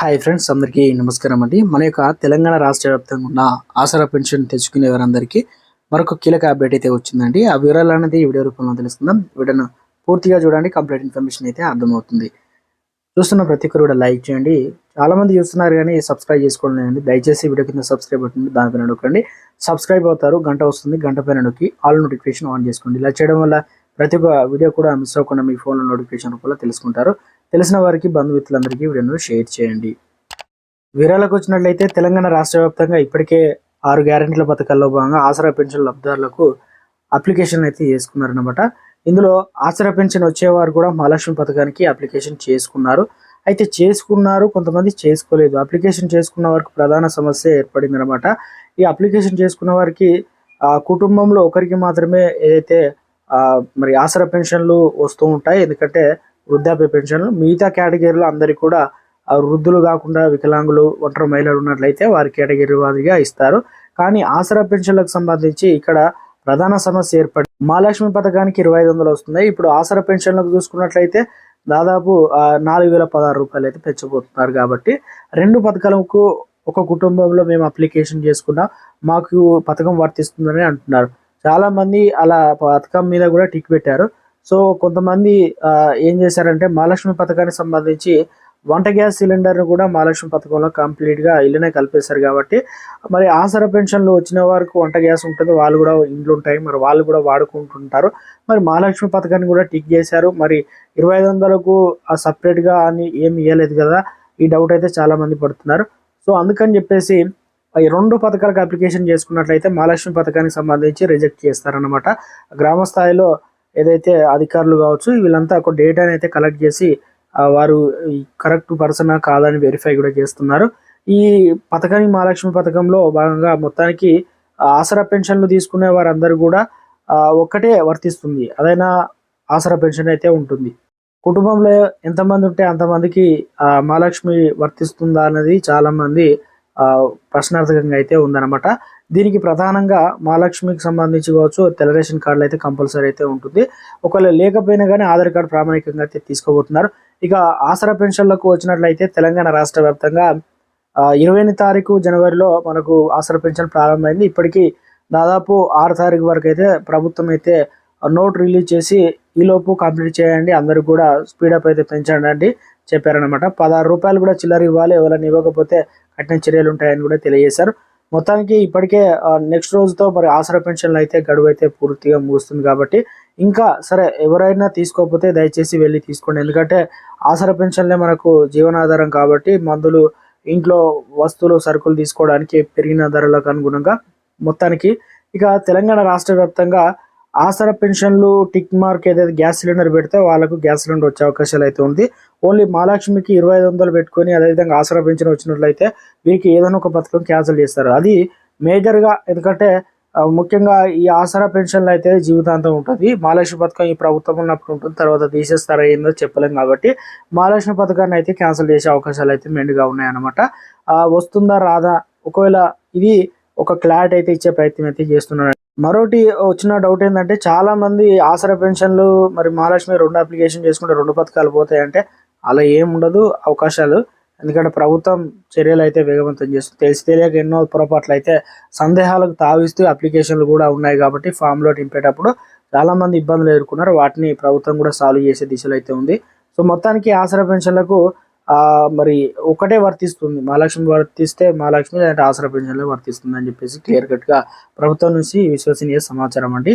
Hi friends అందరికీ నమస్కారం అండి. మన యొక్క తెలంగాణ రాష్ట్ర వ్యాప్తంగా ఉన్న ఆసరా పెన్షన్ తెచ్చుకునే వారందరికీ మరొక కీలక అప్డేట్ అయితే వచ్చిందండి. ఆ వివరాలు అనేది ఈ వీడియో రూపంలో తెలుసుకుందాం. వీడియోను పూర్తిగా చూడండి కంప్లీట్ ఇన్ఫర్మేషన్ అయితే అర్థమవుతుంది. చూస్తున్న ప్రతి ఒక్కరు కూడా లైక్ చేయండి. చాలా మంది చూస్తున్నారు కానీ సబ్స్క్రైబ్ చేసుకోండి దయచేసి వీడియో కింద సబ్స్క్రైబ్ అవుతుంది దానిపైన నొక్కండి. సబ్స్క్రైబ్ అవుతారు గంట వస్తుంది గంట పైన నొక్కి ఆల్ నోటిఫికేషన్ ఆన్ చేసుకోండి. ఇలా చేయడం వల్ల ప్రతి ఒక్క వీడియో కూడా మిస్ అవ్వకుండా మీ ఫోన్లో నోటిఫికేషన్ రూపంలో తెలుసుకుంటారు. తెలిసిన వారికి బంధుమిత్రులందరికీ వీడియోను షేర్ చేయండి. వివరాలకు వచ్చినట్లయితే తెలంగాణ రాష్ట్ర వ్యాప్తంగా ఇప్పటికే ఆరు గ్యారెంటీల పథకాల్లో భాగంగా ఆసరా పెన్షన్ లబ్ధిదారులకు అప్లికేషన్ అయితే చేసుకున్నారనమాట ఇందులో ఆసరా పెన్షన్ వచ్చేవారు కూడా మహాలక్ష్మి పథకానికి అప్లికేషన్ చేసుకున్నారు. అయితే చేసుకున్నారు కొంతమంది చేసుకోలేదు. అప్లికేషన్ చేసుకున్న వారికి ప్రధాన సమస్య ఏర్పడింది అనమాట ఈ అప్లికేషన్ చేసుకున్న వారికి ఆ కుటుంబంలో ఒకరికి మాత్రమే ఏదైతే ఆ, మరి ఆసరా పెన్షన్లు వస్తూ ఉంటాయి ఎందుకంటే వృద్ధాప్య పెన్షన్లు. మిగతా కేటగిరీలో అందరికీ కూడా వృద్ధులు కాకుండా వికలాంగులు ఒంటరి మహిళలు ఉన్నట్లయితే వారి కేటగిరీ వారిగా ఇస్తారు. కానీ ఆసరా పెన్షన్లకు సంబంధించి ఇక్కడ ప్రధాన సమస్య ఏర్పడి మహాలక్ష్మి పథకానికి ఇరవై ఐదు వందలు వస్తున్నాయి. ఇప్పుడు ఆసరా పెన్షన్లకు చూసుకున్నట్లయితే దాదాపు నాలుగు వేల పదహారు రూపాయలు అయితే పెంచబోతున్నారు కాబట్టి రెండు పథకాలకు ఒక కుటుంబంలో మేము అప్లికేషన్ చేసుకున్నా మాకు పథకం వర్తిస్తుందని అంటున్నారు. చాలామంది అలా పథకం మీద కూడా టిక్ పెట్టారు. సో కొంతమంది ఏం చేశారంటే మహాలక్ష్మి పథకానికి సంబంధించి వంట గ్యాస్ సిలిండర్ను కూడా మహాలక్ష్మి పథకంలో కంప్లీట్గా ఇల్లునే కలిపేశారు కాబట్టి మరి ఆసర పెన్షన్లు వచ్చిన వారికి వంట గ్యాస్ ఉంటుంది వాళ్ళు కూడా ఇండ్లు ఉంటాయి మరి వాళ్ళు కూడా వాడుకుంటుంటారు. మరి మహాలక్ష్మి పథకాన్ని కూడా టిక్ చేశారు. మరి ఇరవై ఐదు వందలకు ఆ సపరేట్గా అని ఏమి ఇవ్వలేదు కదా ఈ డౌట్ అయితే చాలామంది పడుతున్నారు. సో అందుకని చెప్పేసి ఈ రెండు పథకాలకు అప్లికేషన్ చేసుకున్నట్లయితే మహాలక్ష్మి పథకానికి సంబంధించి రిజెక్ట్ చేస్తారన్నమాట. గ్రామ స్థాయిలో ఏదైతే అధికారులు కావచ్చు వీళ్ళంతా ఒక డేటాని అయితే కలెక్ట్ చేసి వారు కరెక్ట్ పర్సనా కాదని వెరిఫై కూడా చేస్తున్నారు. ఈ పథకానికి మహాలక్ష్మి పథకంలో భాగంగా మొత్తానికి ఆసరా పెన్షన్లు తీసుకునే వారందరూ కూడా ఒక్కటే వర్తిస్తుంది. అదైనా ఆసరా పెన్షన్ అయితే ఉంటుంది. కుటుంబంలో ఎంతమంది ఉంటే అంతమందికి మహాలక్ష్మి వర్తిస్తుందా అన్నది చాలామంది ప్రశ్నార్థకంగా అయితే ఉందన్నమాట. దీనికి ప్రధానంగా మహాలక్ష్మికి సంబంధించి కావచ్చు తెల్ల రేషన్ కార్డులు అయితే కంపల్సరీ అయితే ఉంటుంది. ఒకవేళ లేకపోయినా కానీ ఆధార్ కార్డు ప్రామాణికంగా అయితే తీసుకోబోతున్నారు. ఇక ఆసరా పెన్షన్లకు వచ్చినట్లయితే తెలంగాణ రాష్ట్ర వ్యాప్తంగా ఇరవై తారీఖు జనవరిలో మనకు ఆసరా పెన్షన్ ప్రారంభమైంది. ఇప్పటికీ దాదాపు ఆరు తారీఖు వరకు అయితే ప్రభుత్వం అయితే నోట్ రిలీజ్ చేసి ఈలోపు కంప్లీట్ చేయండి. అందరూ కూడా స్పీడప్ అయితే పెంచండి అండి చెప్పారనమాట పదహారు రూపాయలు కూడా చిల్లర ఇవ్వాలి. ఎవరైనా ఇవ్వకపోతే కఠిన చర్యలు ఉంటాయని కూడా తెలియజేశారు. మొత్తానికి ఇప్పటికే నెక్స్ట్ రోజుతో మరి ఆసరా పెన్షన్లు అయితే గడువు అయితే పూర్తిగా ముగుస్తుంది కాబట్టి ఇంకా సరే ఎవరైనా తీసుకోకపోతే దయచేసి వెళ్ళి తీసుకోండి. ఎందుకంటే ఆసరా పెన్షన్లే మనకు జీవనాధారం కాబట్టి మందులు ఇంట్లో వస్తువులు సరుకులు తీసుకోవడానికి పెరిగిన ధరలకు అనుగుణంగా మొత్తానికి ఇక తెలంగాణ రాష్ట్ర వ్యాప్తంగా ఆసరా పెన్షన్లు టిక్ మార్క్ ఏదైతే గ్యాస్ సిలిండర్ పెడితే వాళ్ళకు గ్యాస్ సిలిండర్ వచ్చే అవకాశాలు అయితే ఉంది. ఓన్లీ మహాలక్ష్మికి ఇరవై ఐదు వందలు పెట్టుకొని అదేవిధంగా ఆసరా పెన్షన్ వచ్చినట్లయితే వీరికి ఏదైనా ఒక పథకం క్యాన్సిల్ చేస్తారు. అది మేజర్గా ఎందుకంటే ముఖ్యంగా ఈ ఆసరా పెన్షన్లు అయితే జీవితాంతం ఉంటుంది. మహాలక్ష్మి పథకం ఈ ప్రభుత్వం ఉన్నప్పుడు ఉంటుంది తర్వాత తీసేస్తారా ఏందో చెప్పలేం కాబట్టి మహాలక్ష్మి పథకాన్ని అయితే క్యాన్సిల్ చేసే అవకాశాలు అయితే మెండుగా ఉన్నాయన్నమాట. వస్తుందా రాదా? ఒకవేళ ఇది ఒక క్లారిటీ అయితే ఇచ్చే ప్రయత్నం అయితే చేస్తున్నారు మరోటి వచ్చిన డౌట్ ఏంటంటే చాలా మంది ఆసరా పెన్షన్లు మరి మహాలక్ష్మి రెండు అప్లికేషన్ చేసుకుంటే రెండు పథకాలు పోతాయంటే అలా ఏం ఉండదు అవకాశాలు. ఎందుకంటే ప్రభుత్వం చర్యలు అయితే వేగవంతం చేస్తుంది. తెలిసి తెలియక ఎన్నో పొరపాట్లు అయితే సందేహాలకు తావిస్తూ అప్లికేషన్లు కూడా ఉన్నాయి కాబట్టి ఫామ్లో నింపేటప్పుడు చాలామంది ఇబ్బందులు ఎదుర్కొన్నారు. వాటిని ప్రభుత్వం కూడా సాల్వ్ చేసే దిశలో అయితే ఉంది. సో మొత్తానికి ఆసరా పెన్షన్లకు మరి ఒకటే వర్తిస్తుంది. మహాలక్ష్మి వర్తిస్తే మహాలక్ష్మి లేదంటే ఆసరా పెన్షన్లే వర్తిస్తుంది అని చెప్పేసి క్లియర్ కట్గా ప్రభుత్వం నుంచి విశ్వసనీయ సమాచారం అండి.